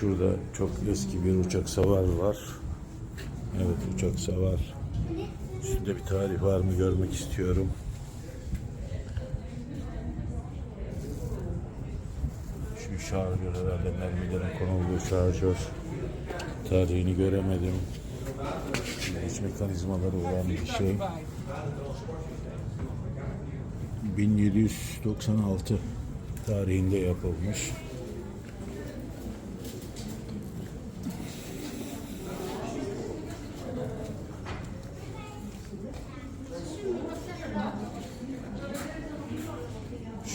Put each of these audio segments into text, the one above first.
Şurada çok eski bir uçak savar var. Evet uçak savar. Üstünde bir tarih var mı görmek istiyorum. Şu şarjör herhalde mermilerin konulduğu şarjör. Tarihini göremedim. İç mekanizmaları olan bir şey. 1796 tarihinde yapılmış.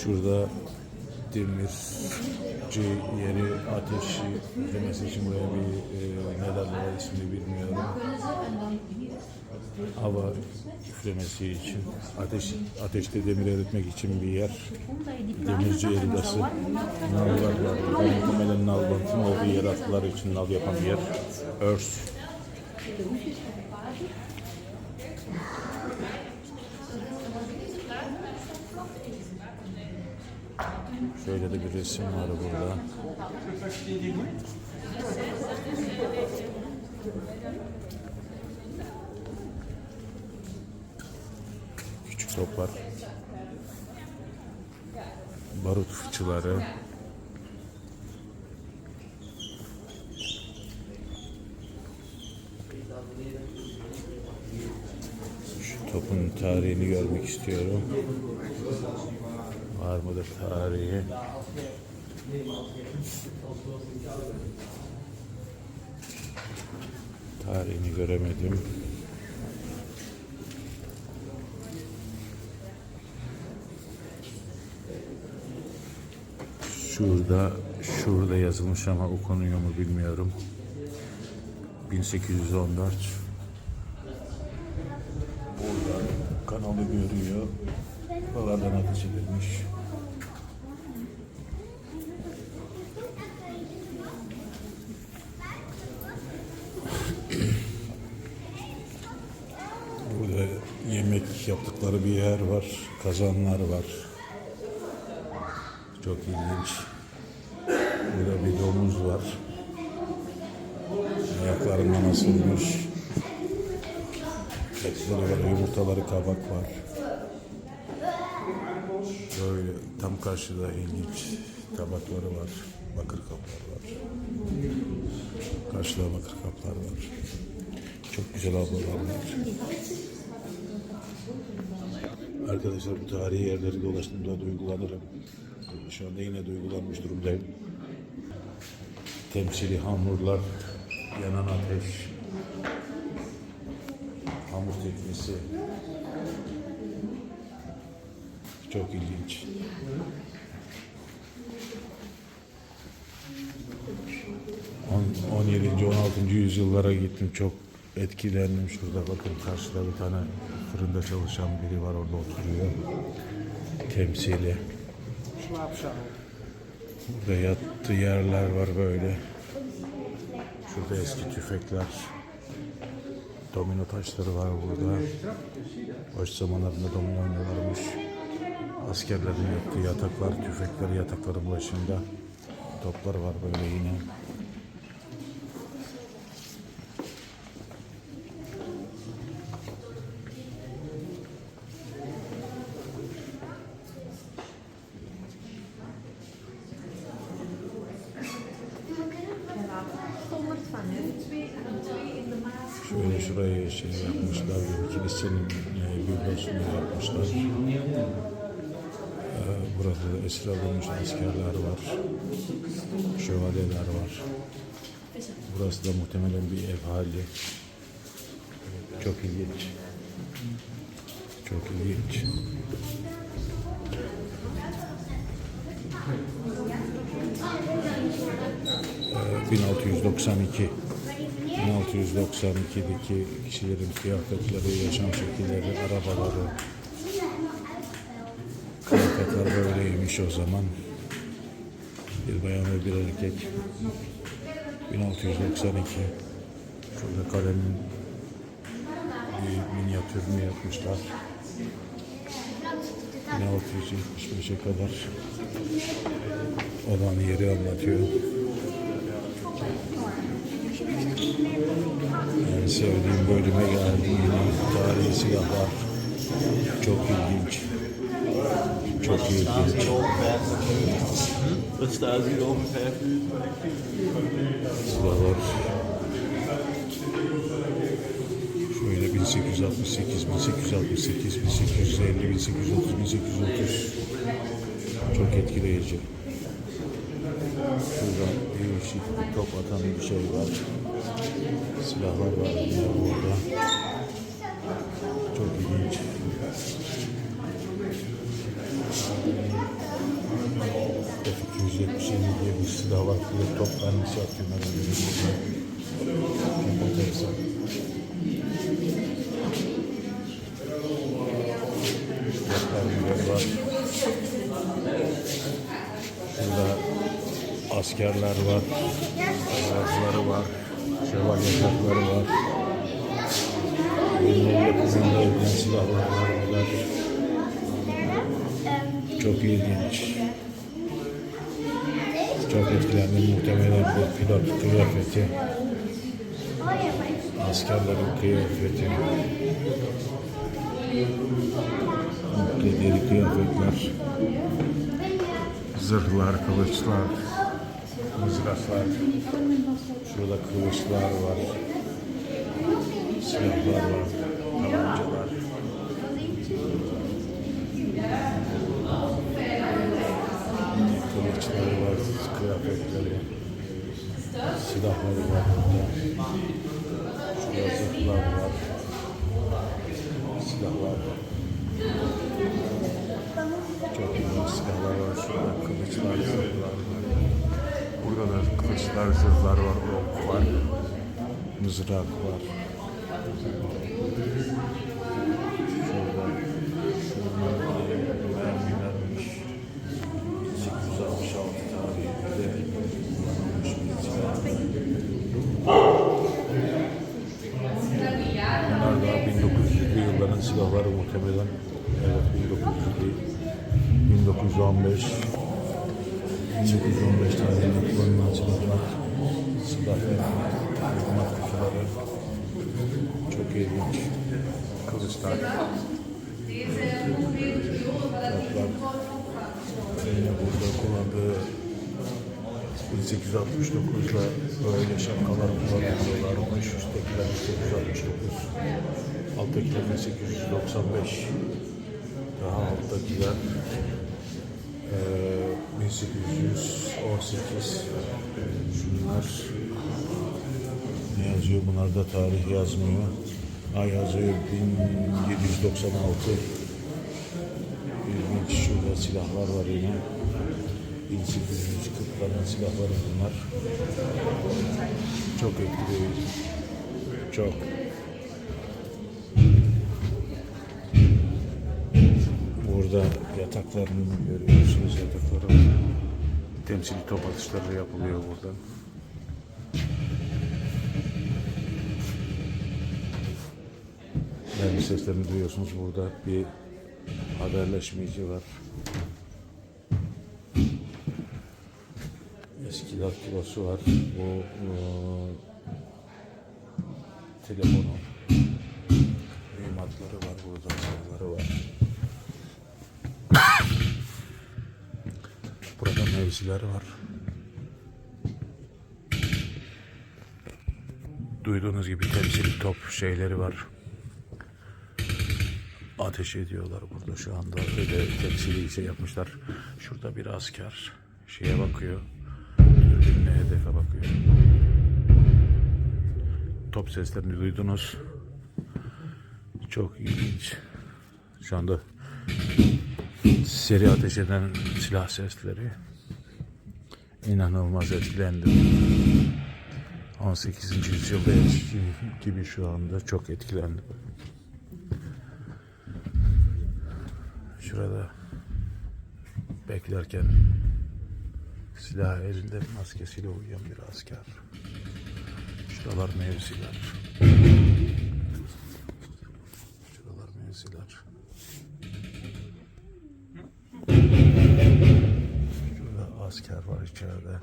Şurada demirci yeri ateşi demesi için buraya bir e, ne derler ismini bilmiyorum. Hava üflemesi için, ateş ateşte demir eritmek için bir yer. Demirci yerindası nallar var. Muhtemelen nal bakım olduğu yer atlar için nal yapan bir yer. Örs. Şöyle de bir resim var burada. Küçük toplar. Barut fıçıları. Şu topun tarihini görmek istiyorum. Var mıdır tarihi? Tarihini göremedim. Şurada, şurada yazılmış ama okunuyor mu bilmiyorum. 1814. Edilmiş. Burada yemek yaptıkları bir yer var. Kazanlar var. Çok ilginç. Burada bir domuz var. Ayaklarından asılmış. Etleri var, yumurtaları kabak var. Böyle tam karşıda ilginç tabakları var. Bakır kaplar var. Karşıda bakır kaplar var. Çok güzel ablalar var. Arkadaşlar bu tarihi yerleri dolaştığımda duygulanırım. Şu anda yine duygulanmış durumdayım. Temsili hamurlar, yanan ateş, hamur teknisi. Çok ilginç. On- 17. 16. yüzyıllara gittim. Çok etkilendim. Şurada bakın karşıda bir tane fırında çalışan biri var orada oturuyor. Temsili. Burada yattığı yerler var böyle. Şurada eski tüfekler. Domino taşları var burada. Boş zamanlarında domino oynuyorlarmış. Askerlerin yattığı yataklar, tüfekleri yatakların başında. Toplar var böyle yine. Şöyle şuraya şey yapmışlar, bir kilisenin e, biblosunu yapmışlar. Burada da esir alınmış askerler var, şövalyeler var. Burası da muhtemelen bir ev hali. Çok ilginç. Çok ilginç. Ee, 1692 1692'deki kişilerin kıyafetleri, yaşam şekilleri, arabaları, kıyafetler böyleymiş o zaman. Bir bayan ve bir erkek. 1692. Şurada kalemin bir minyatürünü yapmışlar. 1675'e kadar olan yeri anlatıyor. En sevdiğim bölüme geldim. Tarihi silahlar. Çok ilginç. Çok over vijf uur? Silahlar. Şöyle 1868, 1868, 1850, 1830, 1830. Çok etkileyici. Şurada değişik bir top atan bir şey var. Silahlar var burada. Çok ilginç. F277 diye bir silah var. Bir de top mermisi atıyor. Çok enteresan. Silahlar bir var. Şurada askerler var. Araçları var. Şövalye tankları var. Bunun yakınında edilen silahlar var. Çok ilginç. Çok etkilendim. Muhtemelen bir pilot kıyafeti. Askerlerin kıyafeti. Deri kıyafetler. Zırhlar, kılıçlar, mızraklar. Şurada kılıçlar var. Silahlar var. Tabancalar. Kılıçları var, kıyafetleri, silahları var burada. Şurada zırhlar var, silahlar var. Çok güzel silahlar var, şurada kılıçlar, zırhlar var. Burada da kılıçlar, zırhlar var, ok var, mızrak var. Şurada şunlar mermilermiş. 1866 tarihinde kullanılmış bir silah. Bunlar daha 1900'lü yılların silahları muhtemelen. Evet 1900'lü 1915 1815 tarihinde kullanılan silahlar. Silahlar, mühimmat kutuları. Çok ilginç. Kılıçlar. Silahlar. Yine burada kullandığı 1869'da böyle şapkalar kullanıyorlarmış. Üsttekiler 1869. Alttakiler 1895. Daha alttakiler eee 1818. Şunlar ne yazıyor? Bunlarda tarih yazmıyor. Ha yazıyor 1796. İlginç şurada silahlar var yine. 1840'ların silahları bunlar. Çok etkileyici. Çok. Burada yataklarını görüyorsunuz yatakları. Temsili top atışları yapılıyor burada. Yani seslerini duyuyorsunuz burada bir haberleşmeci var. Eski daktilosu var. Bu e, telefonu. Mühimmatları var burada. Silahları var. Burada mevziler var. Duyduğunuz gibi temsil top şeyleri var. Ateş ediyorlar burada şu anda. Öyle temsili şey yapmışlar. Şurada bir asker şeye bakıyor. Dürbünle hedefe bakıyor. Top seslerini duydunuz. Çok ilginç. Şu anda seri ateş eden silah sesleri. İnanılmaz etkilendim. 18. yüzyılda gibi şu anda çok etkilendim. Şurada beklerken silah elinde maskesiyle uyuyan bir asker. Şuralar mevziler. Şuralar mevziler. Şurada asker var içeride.